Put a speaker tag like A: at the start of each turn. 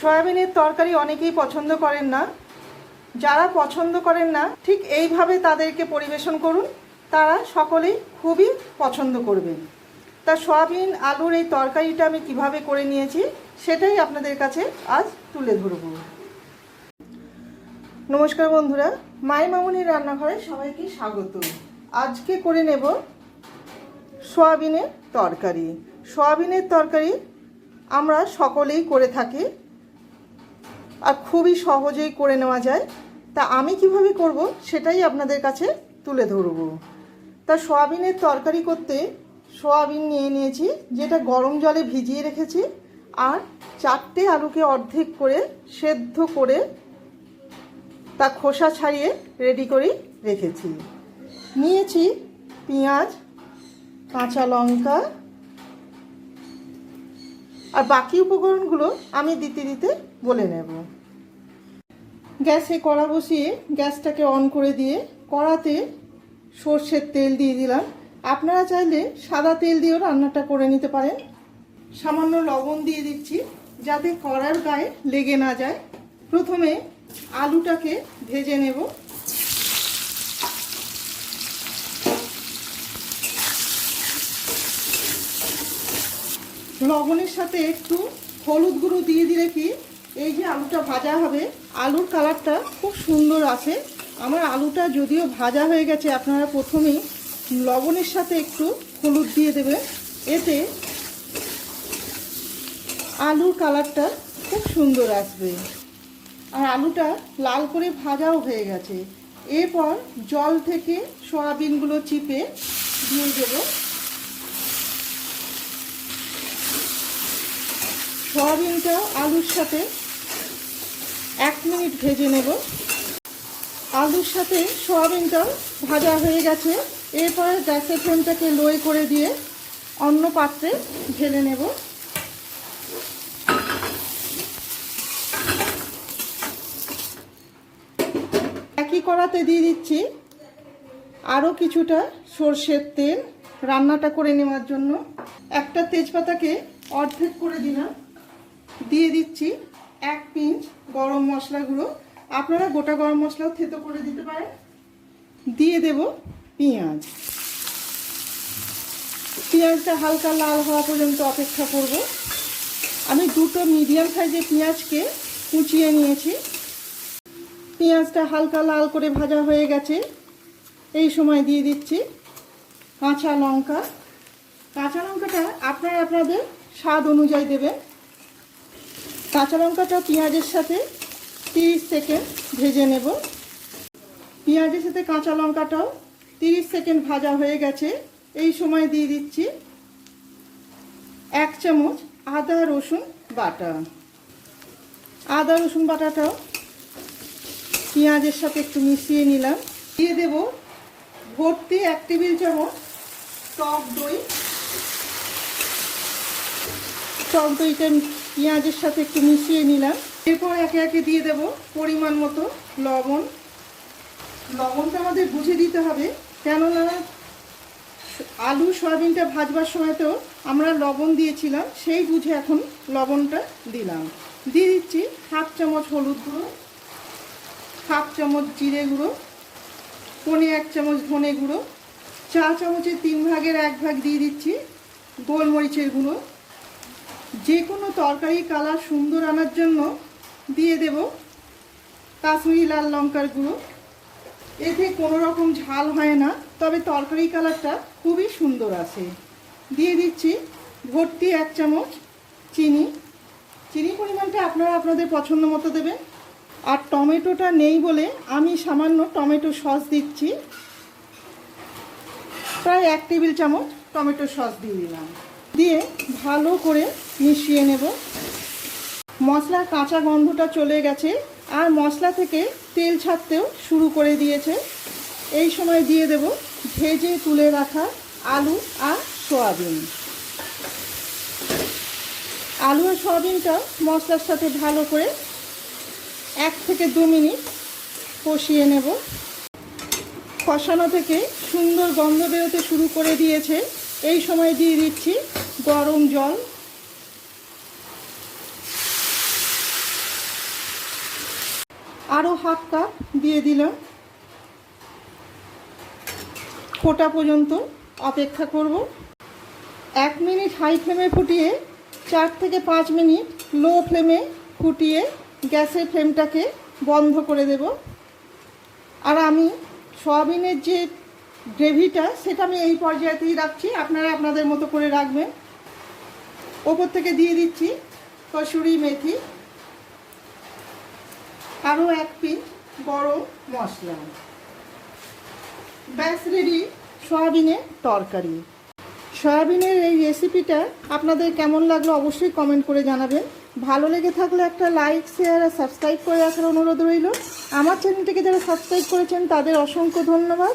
A: সয়াবিনের তরকারি অনেকেই পছন্দ করেন না। যারা পছন্দ করেন না, ঠিক এইভাবে তাদেরকে পরিবেশন করুন। তারা সকলেই খুবই পছন্দ করবেন। তা সয়াবিন আলুর এই তরকারিটা আমি কীভাবে করে নিয়েছি, সেটাই আপনাদের কাছে আজ তুলে ধরব। নমস্কার বন্ধুরা, মাই মামুনির রান্নাঘরে সবাইকে স্বাগত। আজকে করে নেব সয়াবিনের তরকারি। সয়াবিনের তরকারি আমরা সকলেই করে থাকি। আর খুবই সহজেই করে নেওয়া যায়। তা আমি কীভাবে করব সেটাই আপনাদের কাছে তুলে ধরব। তা সোয়াবিনের তরকারি করতে সোয়াবিন নিয়ে নিয়েছি, যেটা গরম জলে ভিজিয়ে রেখেছি আর চারটে আলুকে অর্ধেক করে সেদ্ধ করে তা খোসা ছাড়িয়ে রেডি করে রেখেছি। নিয়েছি পেঁয়াজ, কাঁচা লঙ্কা আর বাকি উপকরণগুলো আমি দিতে দিতে বলে নেব। গ্যাসে কড়া বসিয়ে গ্যাসটাকে অন করে দিয়ে কড়াতে সর্ষের তেল দিয়ে দিলাম। আপনারা চাইলে সাদা তেল দিয়েও রান্নাটা করে নিতে পারেন। সামান্য লবণ দিয়ে দিচ্ছি যাতে কড়ার গায়ে লেগে না যায়। প্রথমে আলুটাকে ভেজে নেব। লবণের সাথে একটু হলুদ গুঁড়ো দিয়ে দিলে কি আলুটা ভাজা হবে। আলুর কালারটা খুব সুন্দর আছে। আমার আলুটা যদিও ভাজা হয়ে গেছে, আপনারা প্রথমেই লবণের সাথে একটু হলুদ দিয়ে দেবেন। এতে আলুর কালারটা খুব সুন্দর আসবে। আর আলুটা লাল করে ভাজাও হয়ে গেছে। এরপর জল থেকে সয়াবিনগুলো চিপে দিয়ে দেবো। সয়াবিনটা আলুর সাথে এক মিনিট ভেজে নেব। আলুর সাথে সয়াবিনটা ভাজা হয়ে গেছে। এরপরে গ্যাসের ফ্লেমটাকে লোয়ে করে দিয়ে অন্য পাত্রে ঢেলে নেব। একই কড়াতে দিয়ে দিচ্ছি আরও কিছুটা সর্ষের তেল রান্নাটা করে নেওয়ার জন্য। একটা তেজপাতাকে অর্ধেক করে দিলাম। দিয়ে দিচ্ছি এক পিঞ্চ গরম মশলা গুঁড়ো আপনারা গোটা গরম মশলাও থেতো করে দিতে পারেন। দিয়ে দেব পেঁয়াজ। পেঁয়াজটা হালকা লাল হওয়া পর্যন্ত অপেক্ষা করব। আমি দুটো মিডিয়াম সাইজের পেঁয়াজকে কুচিয়ে নিয়েছি। পেঁয়াজটা হালকা লাল করে ভাজা হয়ে গেছে। এই সময় দিয়ে দিচ্ছি কাঁচা লঙ্কা। কাঁচা লঙ্কাটা আপনারা আপনাদের স্বাদ অনুযায়ী দেবেন। কাঁচা লঙ্কাটা পেঁয়াজের সাথে তিরিশ সেকেন্ড ভেজে নেব। পেঁয়াজের সাথে কাঁচা লঙ্কাটাও তিরিশ সেকেন্ড ভাজা হয়ে গেছে। এই সময় দিয়ে দিচ্ছি এক চামচ আদা, রসুন বাটা। আদা, রসুন বাটাটাও পেঁয়াজের সাথে একটু মিশিয়ে নিলাম। দিয়ে দেব ভর্তি এক টেবিল চামচ টক দই। টক দইটা পেঁয়াজের সাথে একটু মিশিয়ে নিলাম। এরপর একে একে দিয়ে দেব পরিমাণ মতো লবণ। লবণটা আমাদের বুঝে দিতে হবে, কেননা আলু, সয়াবিনটা ভাজবার সময়তেও আমরা লবণ দিয়েছিলাম, সেই বুঝে এখন লবণটা দিলাম। দিয়ে দিচ্ছি হাফ চামচ হলুদ গুঁড়ো, হাফ চামচ জিরে গুঁড়ো, পনে এক চামচ ধনে গুঁড়ো, চা চামচের তিন ভাগের এক ভাগ দিয়ে দিচ্ছি গোলমরিচের গুঁড়ো। যে কোনো তরকারি কালার সুন্দর আনার জন্য দিয়ে দেব কাশ্মীরি লাল লঙ্কার গুঁড়ো। এতে কোনো রকম ঝাল হয় না, তবে তরকারি কালারটা খুবই সুন্দর আছে। দিয়ে দিচ্ছি ভর্তি এক চামচ চিনি। চিনি পরিমাণটা আপনারা আপনাদের পছন্দ মতো দেবেন। আর টমেটোটা নেই বলে আমি সামান্য টমেটো সস দিচ্ছি। প্রায় এক টেবিল চামচ টমেটো সস দিয়ে দিলাম। দিয়ে ভালো করে মিশিয়ে নেব। মশলার কাঁচা গন্ধটা চলে গেছে, আর মশলা থেকে তেল ছাড়তেও শুরু করে দিয়েছে। এই সময় দিয়ে দেব ভেজে তুলে রাখা আলু আর সয়াবিন। আলু আর সয়াবিনটা মশলার সাথে ভালো করে এক থেকে দু মিনিট কষিয়ে নেব। কষানো থেকে সুন্দর গন্ধ বেরোতে শুরু করে দিয়েছে। এই সময় দিয়ে দিচ্ছি গরম জল। আরও হাফ কাপ দিয়ে দিলাম। ফোটা পর্যন্ত অপেক্ষা করব। এক মিনিট হাই ফ্লেমে ফুটিয়ে চার থেকে পাঁচ মিনিট লো ফ্লেমে ফুটিয়ে গ্যাসের ফ্লেমটাকে বন্ধ করে দেব। আর আমি সয়াবিনের যে গ্রেভিটা, সেটা আমি এই পর্যায়েতেই রাখছি। আপনারা আপনাদের মতো করে রাখবেন। ওপর থেকে দিয়ে দিচ্ছি কসুরি মেথি। আরও এক পিস গরম মশলা। ব্যাস রেডি সয়াবিনের তরকারি। সয়াবিনের এই রেসিপিটা আপনাদের কেমন লাগল অবশ্যই কমেন্ট করে জানাবেন। ভালো লেগে থাকলে একটা লাইক শেয়ার আর সাবস্ক্রাইব করে রাখার অনুরোধ রইল। আমার চ্যানেলটিকে যারা সাবস্ক্রাইব করেছেন, তাদের অসংখ্য ধন্যবাদ।